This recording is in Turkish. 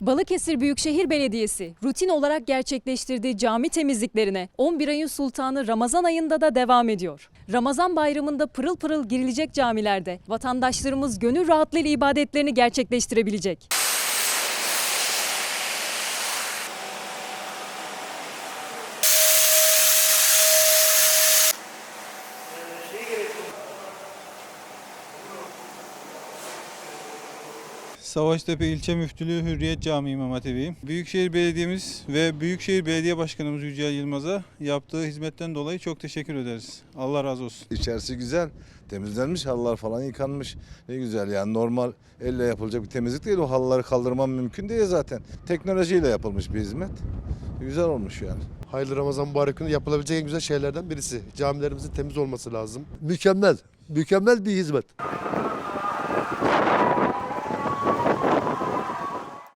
Balıkesir Büyükşehir Belediyesi rutin olarak gerçekleştirdiği cami temizliklerine 11 ayın sultanı Ramazan ayında da devam ediyor. Ramazan bayramında pırıl pırıl girilecek camilerde vatandaşlarımız gönül rahatlığıyla ibadetlerini gerçekleştirebilecek. Savaştepe İlçe Müftülüğü Hürriyet Camii İmam Hatibiyim. Büyükşehir Belediye'miz ve Büyükşehir Belediye Başkanımız Yücel Yılmaz'a yaptığı hizmetten dolayı çok teşekkür ederiz. Allah razı olsun. İçerisi güzel. Temizlenmiş halılar falan yıkanmış. Ne güzel yani normal elle yapılacak bir temizlik değil. O halıları kaldırmam mümkün değil zaten. Teknolojiyle yapılmış bir hizmet. Güzel olmuş yani. Hayırlı Ramazan mübarek günü yapılabilecek en güzel şeylerden birisi. Camilerimizin temiz olması lazım. mükemmel, mükemmel bir hizmet.